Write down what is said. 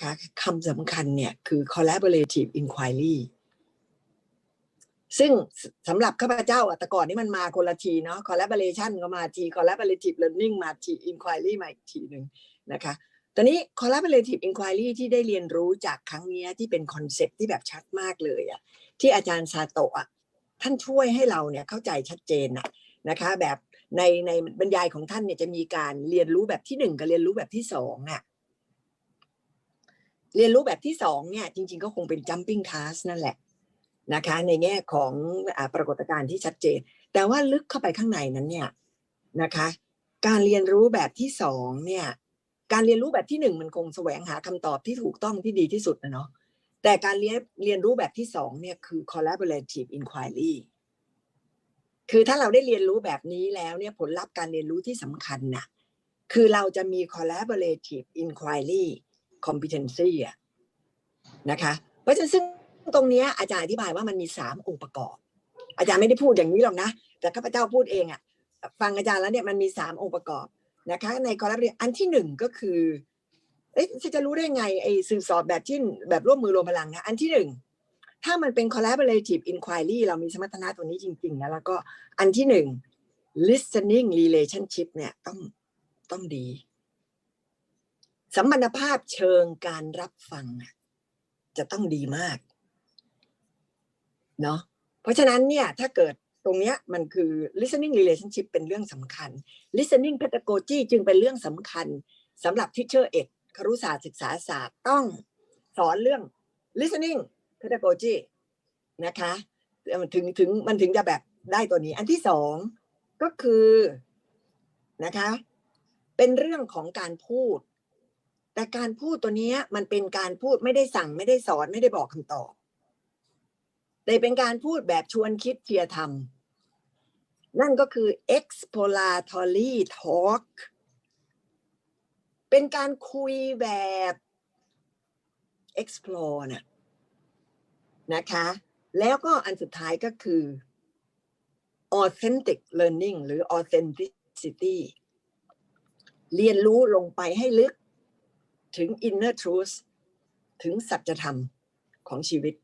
นะคะคำสำคัญเนี่ยคือ collaborative inquiry ซึ่งสำหรับข้าพเจ้าอะแต่ก่อนนี่มันมาคนละทีเนาะ collaboration ก็มาที collaborative learning มาที inquiry มาอีกทีหนึ่งนะคะ ตอนนี้ collaborative inquiry ที่ได้เรียนรู้จากครั้งนี้ที่เป็นคอนเซ็ปที่แบบชัดมากเลยอะที่อาจารย์ซาโตะอะท่านช่วยให้เราเนี่ยเข้าใจชัดเจนอะนะคะแบบในในบรรยายของท่านเนี่ยจะมีการเรียนรู้แบบที่หนึ่งกับเรียนรู้แบบที่สองอะ เรียนรู้แบบที่สองเนี่ยจริง ๆ ก็คงเป็น jumping class นั่นแหละนะคะในแง่ของอปรากฏการณ์ที่ชัดเจน แต่ว่าลึกเข้าไปข้างในนั้นเนี่ยนะคะการเรียนรู้แบบที่สองเนี่ยการเรียนรู้แบบที่หนึ่งมันคงแสวงหาคำตอบที่ถูกต้องที่ดีที่สุดนะเนาะแต่การเรียนเรียนรู้แบบที่สองเนี่ยคือ collaborative inquiry คือถ้าเราได้เรียนรู้แบบนี้แล้วเนี่ยผลลัพธ์การเรียนรู้ที่สำคัญน่ะคือเราจะมี collaborative inquiry competency อะนะคะ เพราะฉะนั้นซึ่งตรงเนี้ยอาจารย์อธิบายว่ามันมีสามองค์ประกอบ อาจารย์ไม่ได้พูดอย่างนี้หรอกนะ แต่ข้าพเจ้าพูดเองอะฟังอาจารย์แล้วเนี่ยมันมีสามองค์ประกอบนะคะใน collaborative อันที่หนึ่งก็คือเอ๊ะจะรู้ได้ไงไอ้สื่อสอบแบบที่แบบร่วมมือรวมพลังนะอันที่หนึ่งถ้ามันเป็น collaborative inquiry เรามีสมรรถนะตัวนี้จริงๆนะแล้วก็อันที่หนึ่ง listening relationship เนี่ยต้องต้องดี สัมพันธภาพเชิงการรับฟังจะต้องดีมากเนาะเพราะฉะนั้นเนี่ยถ้าเกิดตรงเนี้ยมันคือ listening relationship เป็นเรื่องสำคัญ listening pedagogy จึงเป็นเรื่องสำคัญสำหรับ teacher ed ครุศาสตร์ศึกษาศาสตร์ต้องสอนเรื่อง listening pedagogy นะคะถึงถึงมันถึงจะแบบได้ตัวนี้ อันที่สองก็คือนะคะ เป็นเรื่องของการพูด แต่การพูดตัวนี้มันเป็นการพูดไม่ได้สั่งไม่ได้สอนไม่ได้บอกคำตอบ แต่เป็นการพูดแบบชวนคิดเทียร์ทำนั่นก็คือ exploratory talk เป็นการคุยแบบ explore นะนะคะ แล้วก็อันสุดท้ายก็คือ authentic learning หรือ authenticity เรียนรู้ลงไปให้ลึก ถึง inner truth ถึงสัจธรรมของชีวิต